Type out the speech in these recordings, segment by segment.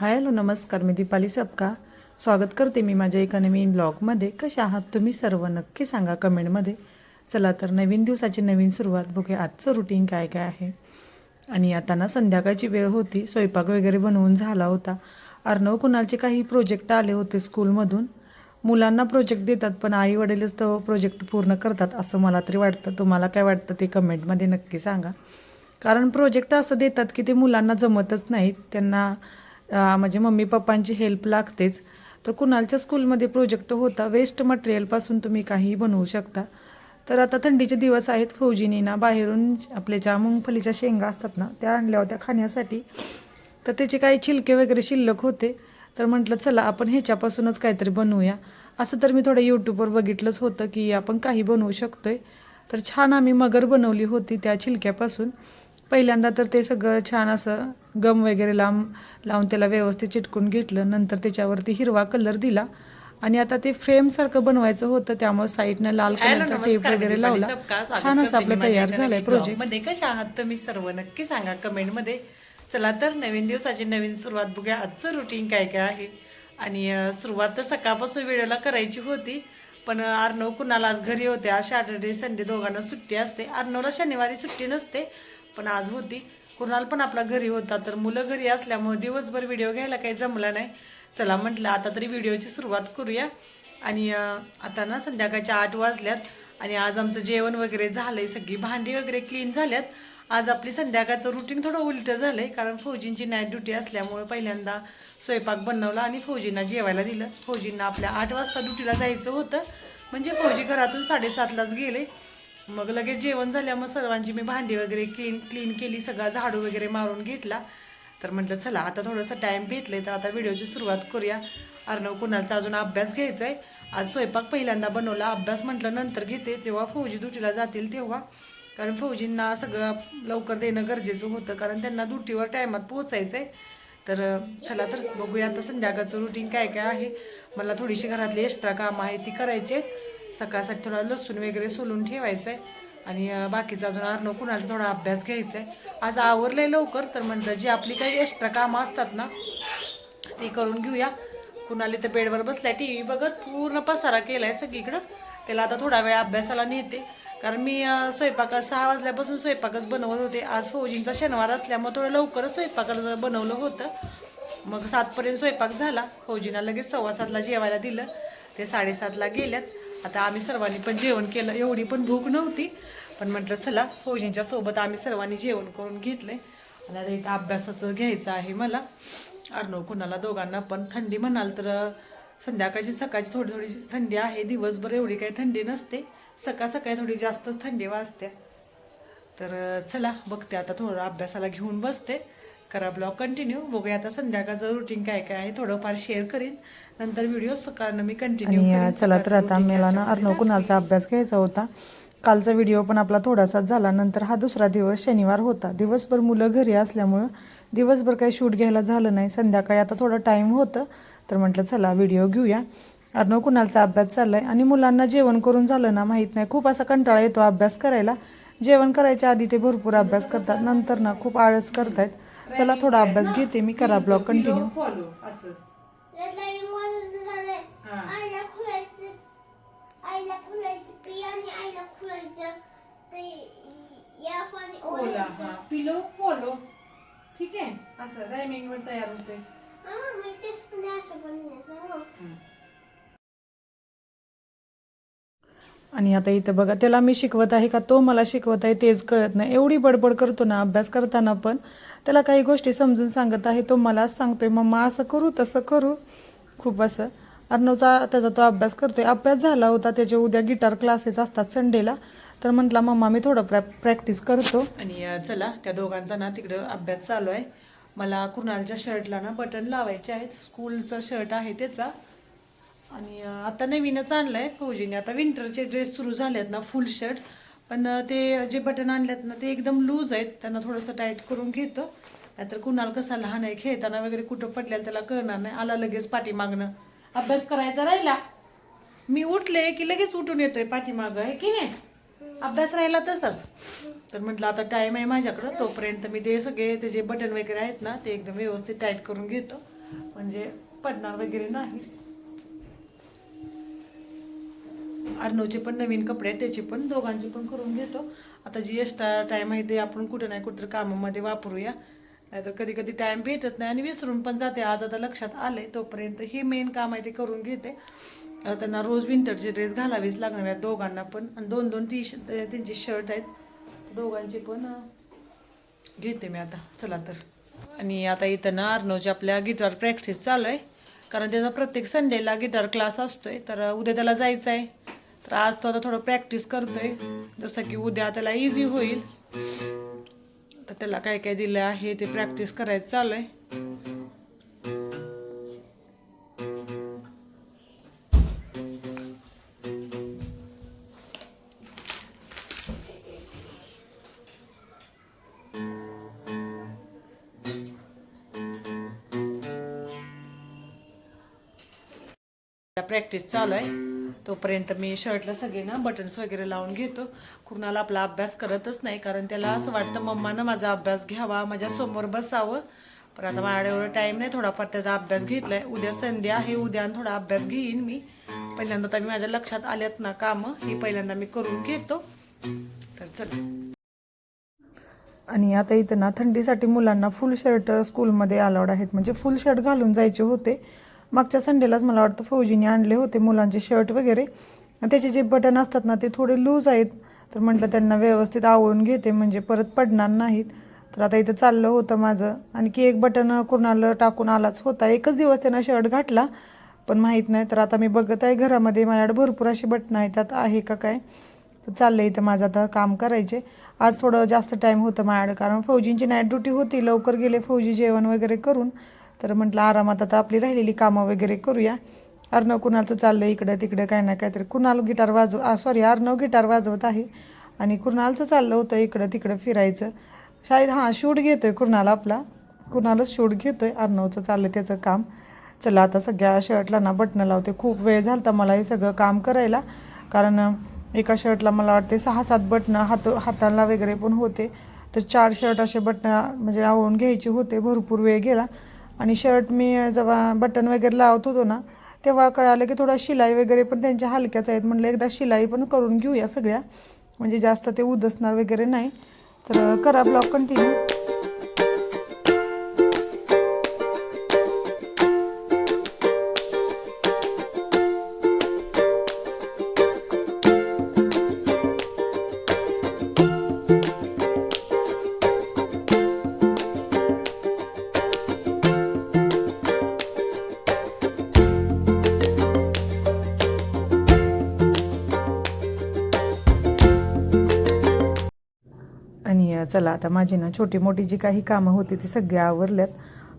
Hi hello नमस्कार मी दीपाली सबका स्वागत करते मी माझ्या एका नवीन ब्लॉगमध्ये. कशा आहात तुम्ही सर्व? नक्की सांगा कमेंटमध्ये. चला तर नवीन दिवसाची नवीन सुरुवात बघूया. आजचं रुटीन काय काय आहे? आणि आता ना संध्याकाळची वेळ होती. स्वयंपाक वगैरे बनवून झाला होता. अर्णव कुणालचे काही प्रोजेक्ट आले होते स्कूलमधून मुलांना प्रोजेक्ट देतात पण आई वडीलच तो प्रोजेक्ट पूर्ण करतात असं मला तरी वाटतं. तुम्हाला काय वाटतं ते कमेंटमध्ये नक्की सांगा. कारण प्रोजेक्ट असं देतात की ते मुलांना जमतच नाहीत. त्यांना म्हणजे मम्मी पप्पांची हेल्प लागतेच. तर कुणालच्या स्कूलमध्ये प्रोजेक्ट होता वेस्ट मटेरियलपासून तुम्ही काहीही बनवू शकता. तर आता थंडीचे दिवस आहेत फौजीनी ना बाहेरून आपल्या ज्या मुंगफलीच्या शेंगा असतात ना त्या आणल्या होत्या खाण्यासाठी. तर त्याचे काही छिलके वगैरे शिल्लक होते. तर म्हटलं चला आपण ह्याच्यापासूनच काहीतरी बनवूया. असं तर मी थोडं यूट्यूबवर बघितलंच होतं की आपण काही बनवू शकतोय. तर छान आम्ही मगर बनवली होती त्या छिलक्यापासून. पहिल्यांदा तर ते सगळं छान असं गम वगैरे लांब लावून त्याला व्यवस्थित चिटकून घेतलं. नंतर त्याच्यावरती हिरवा कलर दिला. आणि आता ते फ्रेम सारखं बनवायचं होतं त्यामुळे साईडनं लाल कलरचा टेप वगैरे लावला. छान असं आपलं तयार झालंय प्रोजेक्टमध्ये. कशा आहात तुम्ही सर्व? नक्की सांगा कमेंटमध्ये चला तर नवीन दिवसाची नवीन सुरुवात बघूया. आजचं रुटीन काय काय आहे? आणि सुरुवात तर सकाळपासून व्हिडिओला करायची होती पण अर्णव कुणाला आज घरी होते. आज सॅटर्डे संडे दोघांना सुट्टी असते. अर्णवला शनिवारी सुट्टी नसते. पण आज होती. कुणाल पण आपला घरी होता तर मुलं घरी असल्यामुळे दिवसभर व्हिडिओ घ्यायला काही जमला नाही. चला म्हटलं आता तरी व्हिडिओची सुरुवात करूया. आणि आता ना संध्याकाळच्या आठ वाजल्यात आणि आज आमचं जेवण वगैरे झालंय सगळी भांडी वगैरे क्लीन झाल्यात. आज आपली संध्याकाळचं रुटीन थोडं उलटं झालंय कारण फौजींची नाईट ड्युटी असल्यामुळे पहिल्यांदा स्वयंपाक बनवला आणि फौजींना जेवायला दिलं. फौजींना आपल्या आठ वाजता ड्युटीला जायचं होतं. म्हणजे फौजी घरातून साडेसातलाच गेले. मग लगेच जेवण झाल्या मग सर्वांची मी भांडी वगैरे क्लीन क्लीन केली सगळा झाडू वगैरे मारून घेतला. तर म्हटलं चला आता थोडंसं टाईम भेटले तर आता व्हिडिओची सुरुवात करूया. अर्णव कुणालचा अजून अभ्यास घ्यायचा आहे आज स्वयंपाक पहिल्यांदा बनवला अभ्यास म्हटलं नंतर घेते. तेव्हा फौजी ड्युटीला जातील तेव्हा. कारण फौजींना सगळं लवकर देणं गरजेचं होतं कारण त्यांना ड्युटीवर टायमात पोहोचायचं आहे तर चला तर बघूया आता संध्याकाळचं रुटीन काय काय आहे. मला थोडीशी घरातली एक्स्ट्रा कामं आहे ती करायची आहेत सकाळसाठी थोडा लसूण वगैरे सोलून ठेवायचं आहे आणि बाकीचा अजून अर्णव कुणाला थोडा अभ्यास घ्यायचा आहे आज आवरलं आहे लवकर तर म्हटलं जी आपली काही एक्स्ट्रा कामं असतात ना ती करून घेऊया. कुणाला तर बेडवर बसलाय टी व्ही बघत पूर्ण पसारा केला आहे सगळीकडं. त्याला आता थोडा वेळ अभ्यासाला नेते. कारण मी स्वयंपाक सहा वाजल्यापासून स्वयंपाकच बनवत होते. आज फौजींचा शनिवार असल्यामुळे थोडं लवकरच स्वयंपाकाला बनवलं होतं. मग सातपर्यंत स्वयंपाक झाला. फौजींना लगेच सव्वा सातला जेवायला दिलं. ते साडेसातला गेल्यात. आता आम्ही सर्वांनी पण जेवण केलं. एवढी पण भूक नव्हती. पण म्हटलं चला फौजींच्या सोबत आम्ही सर्वांनी जेवण करून घेतले आणि आता इथं अभ्यासाचं घ्यायचं आहे मला. अर्णव कुणाला? दोघांना पण. थंडी म्हणाल तर संध्याकाळची सकाळची थोडी थोडी थंडी आहे. दिवसभर एवढी काही थंडी नसते. सकाळ सकाळी थोडी जास्तच थंडी वाजते. तर चला बघते आता थोडं अभ्यासाला घेऊन बसते. करा ब्लॉग कंटिन्यू बघूया आता संध्याकाळचं रुटीन काय काय आहे थोडंफार शेअर करीन. नंतर व्हिडिओ सकाळनं मी कंटिन्यू चला तर आता मला ना अर्णव कुणालचा अभ्यास घ्यायचा होता. कालचा व्हिडिओ पण आपला थोडासा झाला. नंतर हा दुसरा दिवस शनिवार होता. दिवसभर मुलं घरी असल्यामुळं दिवसभर काही शूट घ्यायला झालं नाही. संध्याकाळी आता थोडं टाईम होतं. तर म्हटलं चला व्हिडिओ घेऊया. अर्णव कुणालचा अभ्यास चाललाय? आणि मुलांना जेवण करून झालं ना माहीत नाही. खूप असा कंटाळा येतो अभ्यास करायला. जेवण करायच्या आधी ते भरपूर अभ्यास करतात. नंतर ना खूप आळस करतायत. चला थोडा अभ्यास घेते मी करा ब्लॉग कंटिन्यू फॉलो असं. ओला हा. पिलो फॉलो ठीक आहे? असं रायमिंग वर तयार होते. हो. आणि आता इथं बघा त्याला मी शिकवत आहे का? तो मला शिकवत आहे तेच कळत नाही. एवढी बडबड करतो ना अभ्यास करताना पण. त्याला काही गोष्टी समजून सांगत आहे तो मलाच सांगतोय मम्मा असं करू तसं करू. खूप असं. अर्णवचा त्याचा तो अभ्यास करतोय. अभ्यास झाला होता त्याचे उद्या गिटार क्लासेस असतात संडेला तर म्हटला मम्मा मी थोडं प्रॅ प्रॅक्टिस करतो. आणि चला त्या दोघांचा ना तिकडं अभ्यास चालू आहे. मला कुणालच्या शर्टला ना बटन लावायचे आहेत. स्कूलचा शर्ट आहे त्याचा. आणि आता नवीनच आणलं आहे फौजीने. आता विंटरचे ड्रेस सुरू झाले आहेत ना फुल शर्ट पण ते जे बटन आणलेत ना ते एकदम लूज आहेत. त्यांना थोडंसं टाईट करून घेतो. नाहीतर कुणाल कसा लहान आहे खेळताना वगैरे कुठं पडल्याला त्याला कळणार नाही. आला लगेच पाठीमागणं अभ्यास करायचा राहिला. मी उठले की लगेच उठून येतोय पाठीमाग आहे की नाही? अभ्यास राहिला तसाच. तर म्हटलं आता टाईम आहे माझ्याकडं. तोपर्यंत मी ते सगळे ते जे बटन वगैरे आहेत ना ते एकदम व्यवस्थित टाईट करून घेतो. म्हणजे पडणार वगैरे नाही. अर्णवचे पण नवीन कपडे आहेत त्याचे पण दोघांचे पण करून घेतो. आता जी एक्स्ट्रा टाईम आहे ते आपण कुठं नाही कुठं कामामध्ये वापरूया. नाहीतर कधी कधी टाईम भेटत नाही आणि विसरून पण जाते. आज आता लक्षात आले तोपर्यंत हे मेन काम आहे ते करून घेते. त्यांना रोज विंटरचे ड्रेस घालावेच लागणार आहेत दोघांना पण. आणि दोन दोन टी शर्ट त्यांचे शर्ट आहेत. दोघांचे पण घेते मी आता. चला तर. आणि आता इथं ना अर्णवची आपल्या गिटार प्रॅक्टिस चालू आहे. कारण त्याचा प्रत्येक संडेला गिटार क्लास असतोय. तर उद्या त्याला जायचं आहे तर आज तो आता थोडं प्रॅक्टिस करतोय. जसं की उद्या त्याला इझी होईल. तर त्याला काय काय दिलं आहे ते प्रॅक्टिस करायचं चालू आहे. प्रॅक्टिस चालू आहे. तोपर्यंत मी शर्टला सगळे ना बटन्स वगैरे लावून घेतो. कुणाला आपला अभ्यास करतच नाही कारण त्याला असं वाटतं मम्मानं माझा अभ्यास घ्यावा माझ्यासमोर बसावं. पण आता माझ्या एवढं टाईम नाही थोडाफार त्याचा अभ्यास घेतलाय. उद्या संडे आहे उद्या आणि थोडा अभ्यास घेईन मी. पहिल्यांदा तर मी माझ्या लक्षात आल्यात ना कामं ही पहिल्यांदा मी करून घेतो. तर चला. आणि आता इथं ना थंडीसाठी मुलांना फुल शर्ट स्कूलमध्ये अलाउड आहेत. म्हणजे फुल शर्ट घालून जायचे होते. मागच्या संडेलाच मला वाटतं फौजीने आणले होते मुलांचे शर्ट वगैरे. त्याचे जे बटन असतात ना ते थोडे लूज आहेत. तर म्हटलं त्यांना व्यवस्थित आवळून घेते म्हणजे परत पडणार नाहीत. तर आता इथं चाललं होतं माझं. आणखी एक बटन कुणाला टाकून आलाच होता. एकच दिवस त्यांना शर्ट घातला पण माहीत नाही. तर आता मी बघत आहे घरामध्ये माझ्याकडे भरपूर अशी बटणं आहेत. त्यात आहे का काय? तर चाललं इथं माझं आता काम करायचे. आज थोडं जास्त टाईम होतं माझ्याकडे कारण फौजींची नाईट ड्युटी होती. लवकर गेले फौजी जेवण वगैरे करून. तर म्हटलं आरामात आता आपली राहिलेली कामं वगैरे करूया. अर्णव कुणाचं चाललं इकडं तिकडं? काय ना काहीतरी कुणाल गिटार वाजव सॉरी अर्णव गिटार वाजवत आहे आणि कुणालचं चाललं होतं इकडं तिकडं फिरायचं. शाळेत हां शूट घेतो आहे कुणाल आपला. कुणालच शूट घेतो आहे अर्णवचं चाललं त्याचं काम. चला आता सगळ्या शर्टला ना बटणं लावते. खूप वेळ झाला होता मला हे सगळं काम करायला. कारण एका शर्टला मला वाटते सहा सात बटणं हात हाताला वगैरे पण होते. तर चार शर्ट असे बटणं म्हणजे आवळून घ्यायचे होते. भरपूर वेळ गेला. आणि शर्ट मी जेव्हा बटन वगैरे लावत होतो ना तेव्हा कळालं की थोडा शिलाई वगैरे पण त्यांच्या हलक्याच आहेत. म्हटलं एकदा शिलाई पण करून घेऊया सगळ्या. म्हणजे जास्त ते उदसणार वगैरे नाही. तर करा ब्लॉग कंटिन्यू चला आता माझी ना छोटी मोठी जी काही कामं होती ती सगळी आवरल्यात.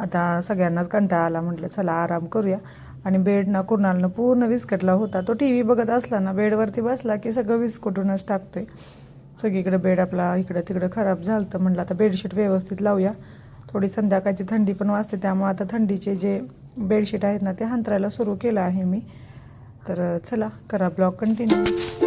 आता सगळ्यांनाच कंटाळा आला म्हटलं चला आराम करूया. आणि बेड ना कुणालनं पूर्ण विस्कटला होता. तो टी व्ही बघत असला ना बेडवरती बसला की सगळं विस्कटूनच टाकतोय. सगळीकडे बेड आपला इकडं तिकडं खराब झालं तर म्हटलं आता बेडशीट व्यवस्थित लावूया. थोडी संध्याकाळची थंडी पण वाजते त्यामुळे आता थंडीचे जे बेडशीट आहेत ना ते हांतरायला सुरू केलं आहे मी. तर चला करा ब्लॉग कंटिन्यू.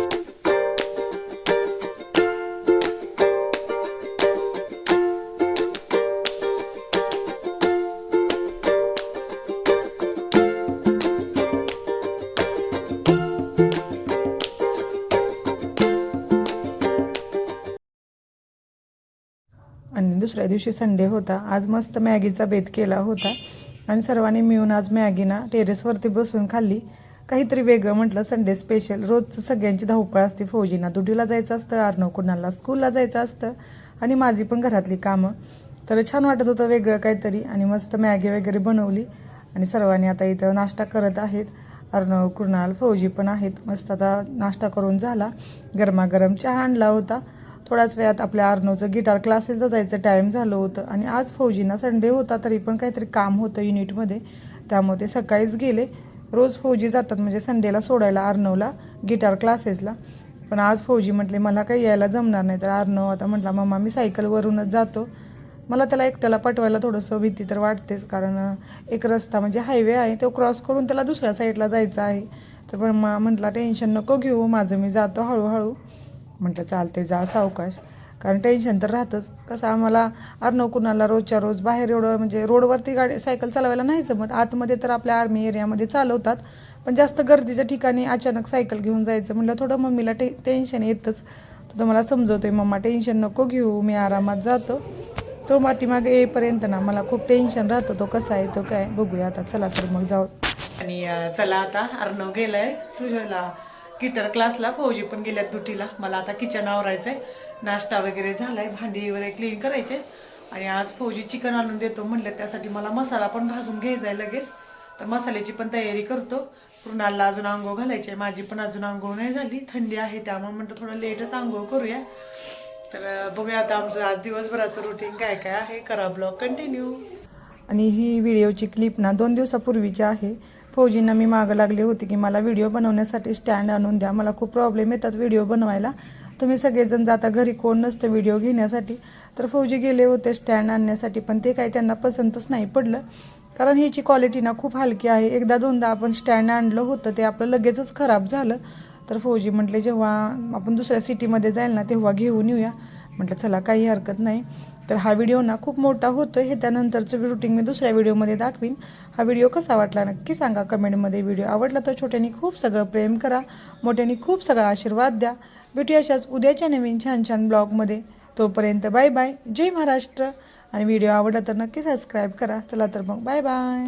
दुसऱ्या दिवशी संडे होता. आज मस्त मॅगीचा बेत केला होता. आणि सर्वांनी मिळून आज मॅगीना टेरेसवरती बसून खाल्ली. काहीतरी वेगळं म्हटलं संडे स्पेशल रोजचं सगळ्यांची धावपळ असते फौजीना. दुटीला जायचं असतं अर्णव कुणाला स्कूलला जायचं असतं. आणि माझी पण घरातली कामं. तर छान वाटत होतं वेगळं काहीतरी. आणि मस्त मॅगी वगैरे बनवली. आणि सर्वांनी आता इथं नाश्ता करत आहेत. अर्णव कृणाल फौजी पण आहेत. मस्त आता नाश्ता करून झाला. गरमागरम चहा आणला होता. थोड्याच वेळात आपल्या आर्नोचं गिटार क्लासेसला जायचं टाईम झालं होतं. आणि आज फौजींना संडे होता तरी पण काहीतरी काम होतं युनिटमध्ये त्यामुळे ते सकाळीच गेले. रोज फौजी जातात म्हणजे संडेला सोडायला अर्णवला गिटार क्लासेसला. पण आज फौजी म्हटले मला काही यायला जमणार नाही. तर अर्णव आता म्हटला मम्मा मी सायकलवरूनच जातो. मला त्याला एकट्याला पाठवायला थोडंसं भीती तर वाटतेच कारण एक रस्ता म्हणजे हायवे आहे तो क्रॉस करून त्याला दुसऱ्या साईडला जायचं आहे. तर पण मा म्हटला टेन्शन नको घेऊ माझं मी जातो हळूहळू. म्हटलं चालते जा सावकाश. कारण टेन्शन तर राहतंच. कसं आम्हाला अर्नव कुणाला रोजच्या रोज बाहेर एवढं म्हणजे रोडवरती गाडी सायकल चालवायला नाही जमत. आतमध्ये तर आपल्या आर्मी एरियामध्ये चालवतात. पण जास्त गर्दीच्या ठिकाणी अचानक सायकल घेऊन जायचं म्हटलं थोडं मम्मीला टे टेन्शन येतच. तो मला समजवतोय मम्मा टेन्शन नको घेऊ मी आरामात जातो. तो पाठीमागे येईपर्यंत ना मला खूप टेन्शन राहतं. तो कसा आहे तो काय बघूया आता. चला तर मग जाऊ. आणि चला आता. अर्णव गेलाय. तुझ्याला किटर क्लासला फौजी पण गेल्यात दुटीला. मला आता किचन आवरायचं आहे नाश्ता वगैरे झालाय भांडी वगैरे क्लीन करायचे. आणि आज फौजी चिकन आणून देतो म्हणलं त्यासाठी मला मसाला पण भाजून घ्यायचा आहे लगेच. तर मसाल्याची पण तयारी करतो. कृणालला अजून आंघोळ घालायची आहे माझी पण अजून आंघोळ नाही झाली. थंडी आहे त्यामुळे म्हणतो थोडं लेटच आंघोळ करूया. तर बघूया आता आमचं आज दिवसभराचं रुटीन काय काय आहे. करा ब्लॉग कंटिन्यू आणि ही व्हिडिओची क्लिप ना दोन दिवसापूर्वीची आहे. फौजींना मी मागं लागले होते की मला व्हिडिओ बनवण्यासाठी स्टँड आणून द्या. मला खूप प्रॉब्लेम येतात व्हिडिओ बनवायला. तुम्ही सगळेजण जाता घरी कोण नसतं व्हिडिओ घेण्यासाठी. तर फौजी गेले होते स्टँड आणण्यासाठी पण ते काही त्यांना पसंतच नाही पडलं. कारण ह्याची क्वालिटी ना खूप हलकी आहे. एकदा दोनदा आपण स्टँड आणलं होतं ते आपलं लगेचच खराब झालं. तर फौजी म्हटले जेव्हा आपण दुसऱ्या सिटीमध्ये जाईल ना तेव्हा घेऊन येऊया. म्हटलं चला काही हरकत नाही. तर हा व्हिडिओ ना खूप मोठा होतो हे त्यानंतरचं रुटीन मी दुसऱ्या व्हिडिओमध्ये दाखवीन. हा व्हिडिओ कसा वाटला नक्की सांगा. कमेंटमध्ये व्हिडिओ आवडला तर छोट्यानी खूप सगळं प्रेम करा. मोठ्यानी खूप सगळा आशीर्वाद द्या. भेटूया अशाच उद्याच्या नवीन छान छान ब्लॉगमध्ये. तोपर्यंत बाय बाय. जय महाराष्ट्र. आणि व्हिडिओ आवडला तर नक्की सबस्क्राईब करा. चला तर मग बाय बाय.